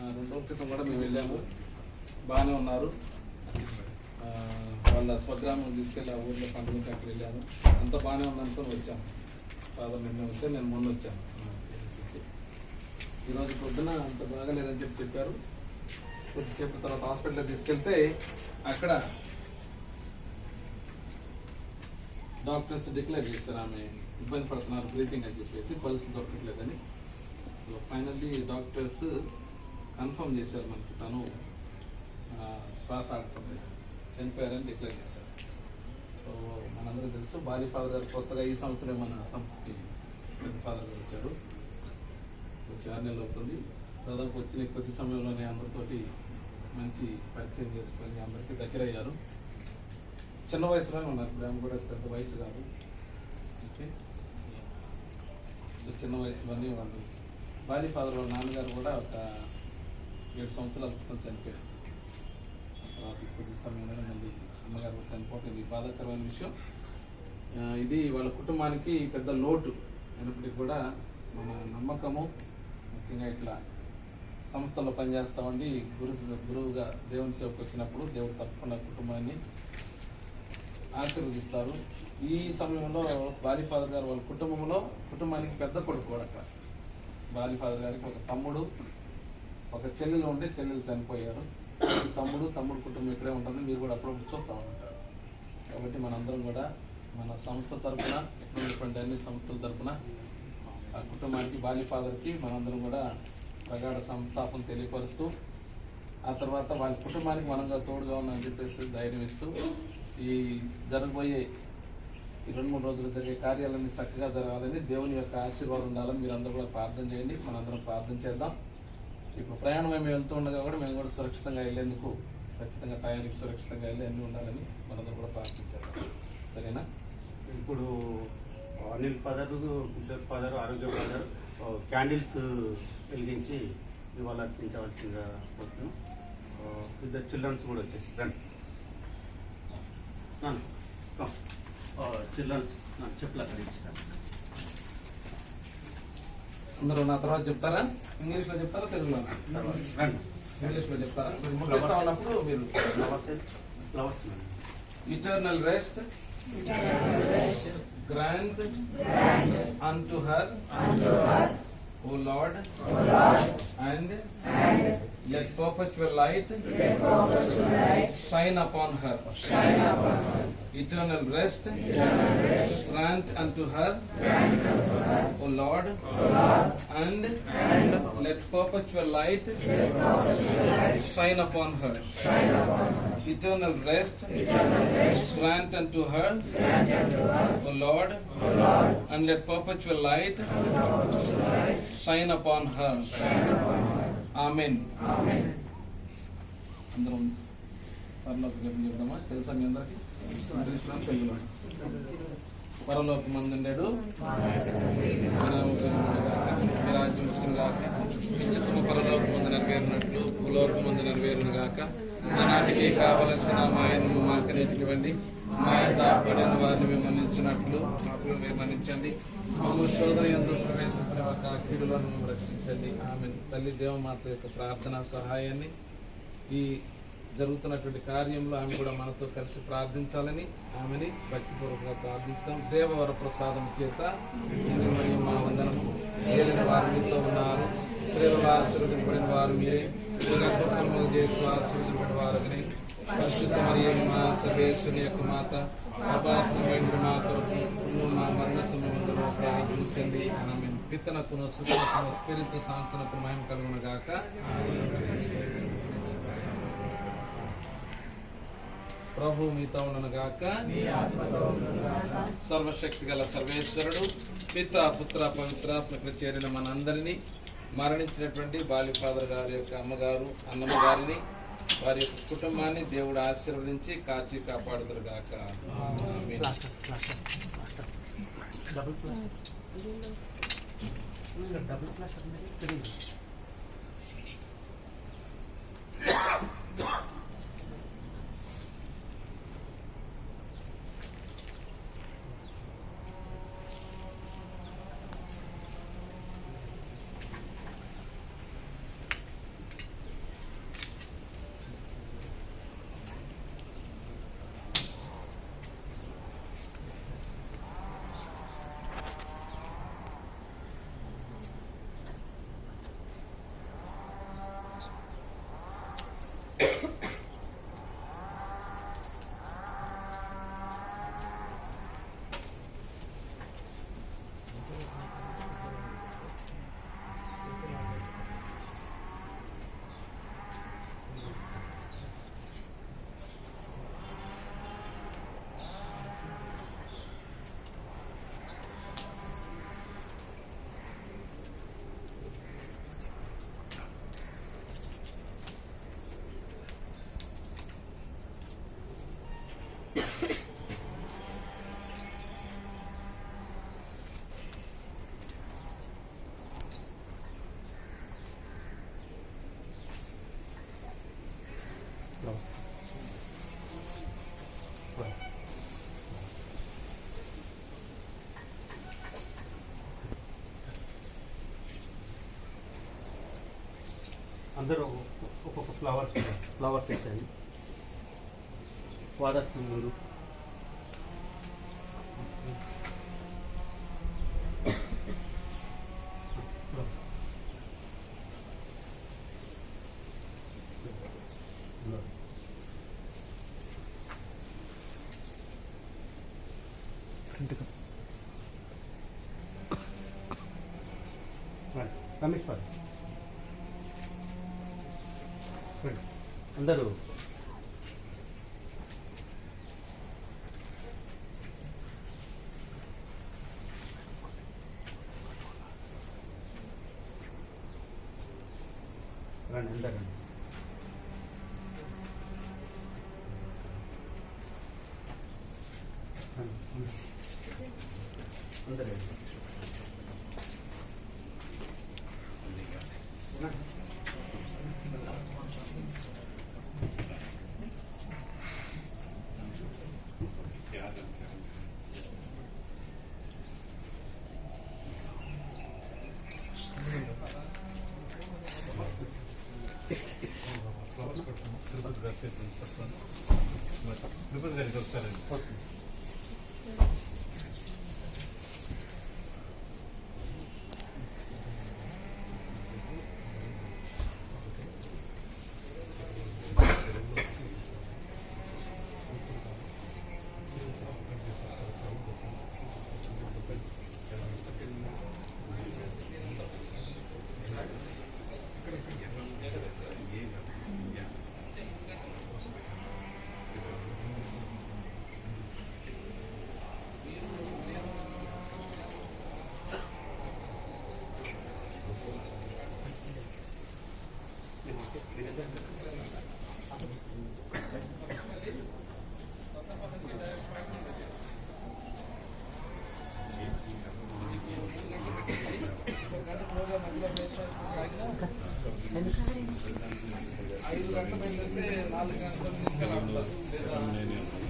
రెండు రోజుల క్రితం కూడా మేము వెళ్ళాము. బాగానే ఉన్నారు. వాళ్ళ స్వగ్రామం తీసుకెళ్ళి ఆ ఊర్లో పండుగ అక్కడ వెళ్ళాను అంత బాగానే ఉందనుకొని వచ్చాను ఫాదర్ నిన్న వస్తే నేను మొన్న వచ్చాను. ఈరోజు పొద్దున అంత బాగాలేదని చెప్పి చెప్పారు. కొద్దిసేపు తర్వాత హాస్పిటల్ తీసుకెళ్తే అక్కడ డాక్టర్స్ డిక్లేర్ చేశారు. ఆమె ఇబ్బంది పడుతున్నారు బ్రీతింగ్ అని చెప్పేసి పల్స్ దొరకట్లేదని. సో ఫైనల్లీ డాక్టర్స్ కన్ఫర్మ్ చేశారు మనకి. తను శ్వాస ఆడుతుంది చనిపోయారని డిక్లేర్ చేశారు. సో మనందరూ తెలుసు బాలి ఫాదర్ గారు కొత్తగా ఈ సంవత్సరం మన సంస్థకి పెద్ద ఫాదర్ గారు వచ్చారు. వచ్చి ఆరు నెలలు అవుతుంది. దాదాపు వచ్చిన కొద్ది సమయంలోనే అందరితోటి మంచి పరిచయం చేసుకొని అందరికీ దగ్గర అయ్యారు చిన్న వయసులోనే ఉన్నారు. ఇప్పుడు ఆమె కూడా పెద్ద వయసు కాదు. ఓకే? చిన్న వయసులోనే వాళ్ళు. బాలి ఫాదర్ వాళ్ళ నాన్నగారు కూడా ఒక ఏడు సంవత్సరాల క్రితం చనిపోయారు. తర్వాత కొద్ది సమయంలోనే మళ్ళీ అమ్మగారు చనిపోతుంది చనిపోవటం ఇది బాధాకరమైన విషయం. ఇది వాళ్ళ కుటుంబానికి పెద్ద లోటు అయినప్పటికీ కూడా మన నమ్మకము ముఖ్యంగా ఇట్లా సంస్థలో పనిచేస్తామండి. గురు గురువుగా దేవుని సేవకు వచ్చినప్పుడు దేవుడు తప్పకుండా కుటుంబాన్ని ఆశీర్వదిస్తారు. ఈ సమయంలో బాలి ఫాదర్ గారు వాళ్ళ కుటుంబంలో కుటుంబానికి పెద్ద కొడుకు కూడా అక్కడ. బాలి ఫాదర్ గారికి ఒక తమ్ముడు ఒక చెల్లెలు ఉంటే చెల్లెలు చనిపోయారు. తమ్ముడు తమ్ముడు కుటుంబం ఇక్కడే ఉంటుంది మీరు కూడా అప్పుడప్పుడు చూస్తూ ఉంటారు. కాబట్టి మనందరం కూడా మన సంస్థ తరపున ఉన్నటువంటి అన్ని సంస్థల తరఫున ఆ కుటుంబానికి బాలి ఫాదర్కి మనందరం కూడా ప్రగాఢ సంతాపం తెలియపరుస్తూ ఆ తర్వాత వాళ్ళ కుటుంబానికి మనంగా తోడుగా ఉన్నామని చెప్పేసి ధైర్యం ఇస్తూ ఈ జరగబోయే ఈ రెండు మూడు రోజులు జరిగే కార్యాలన్నీ చక్కగా జరగాలని దేవుని యొక్క ఆశీర్వాదం ఉండాలని మీరందరూ కూడా ప్రార్థన చేయండి. మనందరం ప్రార్థన చేద్దాం. ఇప్పుడు ప్రయాణం మేము వెళ్తూ ఉండగా కూడా మేము కూడా సురక్షితంగా వెళ్ళేందుకు ఖచ్చితంగా టయానికి సురక్షితంగా వెళ్ళి అన్నీ ఉండాలని మనందరూ కూడా ప్రార్థించారు సరేనా? ఇప్పుడు Anil father Kishore father Arogya father candles వెలిగించి ఇవాళ అర్పించవలసిందిగా కోరుతున్నాం. ఇద్దరు చిల్డ్రన్స్ కూడా వచ్చేసి రండి. చిల్డ్రన్స్ చెప్పులు అక్కడ ఇచ్చారు అందరూ నా తర్వాత చెప్తారా? ఇంగ్లీష్లో చెప్తారా తెలుగులో? రండి ఇంగ్లీష్లో చెప్తారా? ముగిస్తా ఉన్నప్పుడు మీరు flowers flowers madam eternal rest, grant, O Lord, o Lord and, and let perpetual light, let perpetual light shine, upon her, shine upon her. Eternal rest, eternal rest grant unto her, grant unto her. O Lord, o Lord and, and let perpetual light, let perpetual light shine upon her, shine upon her. Eternal rest, grant unto her, O Lord, and let perpetual light shine upon her. Amen. అందరం పరలోక జపం తెలుసా మీ అందరికి? ఇంగ్లీష్లో తెలుగులో పరలోక మందుండేడు రాజ్యం వచ్చిన గాక మీ చిత్తము పరలోక మందు నెరవేరినట్లు భూలోక మందు నెరవేరును గాక నాటికి కావలసిన మాయను మాకు నేటికివ్వండి మా దాపడిన వారిని విమర్శించినట్లు మాకు విమర్శించండి మమ్మ శోధన ఎందు ప్రవేశించిన ఒక కీడులను రక్షించండి. ఆమె తల్లి దేవమాత యొక్క ప్రార్థన సహాయాన్ని ఈ జరుగుతున్నటువంటి కార్యంలో ఆమె కూడా మనతో కలిసి ప్రార్థించాలని ఆమెని భక్తిపూర్వకంగా ప్రార్థించడం దేవవర ప్రసాదం చేత మా వందనము. ఏలిన వారు మీతో ఉన్నారు. స్త్రీలలో ఆశీర్వదింపడిన వారు మీరే. గర్భఫలములు పరిశుద్ధ మరియు మా యొక్క మాత మా కొరకు మా మరణ సమయంలో ప్రార్థించండి ఆమె పిత్తనకును సుతనకును స్పిరితు శాంతునకు మహిమ కలుగును గాక ప్రభు మీతో ఉండను గాక సర్వశక్తి గల సర్వేశ్వరుడు పిత పుత్ర పవిత్రాత్మకు చేరిన మనందరినీ మరణించినటువంటి బాలి ఫాదర్ గారి యొక్క అమ్మగారు అన్నమ్మ గారిని వారి యొక్క కుటుంబాన్ని దేవుడు ఆశీర్వదించి కాచి కాపాడుతారు గాక. ఆమేన్. డబుల్ క్లాస్ అంటే అందరూ ఒక్కొక్క ఫ్లవర్స్ ఫ్లవర్స్ ఇచ్చాయి ఫాదర్స్ ముందు రమేష్ వారు. అందరూ. రండి అందరు రండి. రండి, అందరూ రండి. ఓకే. ఐదు గంటల బయలుదేరితే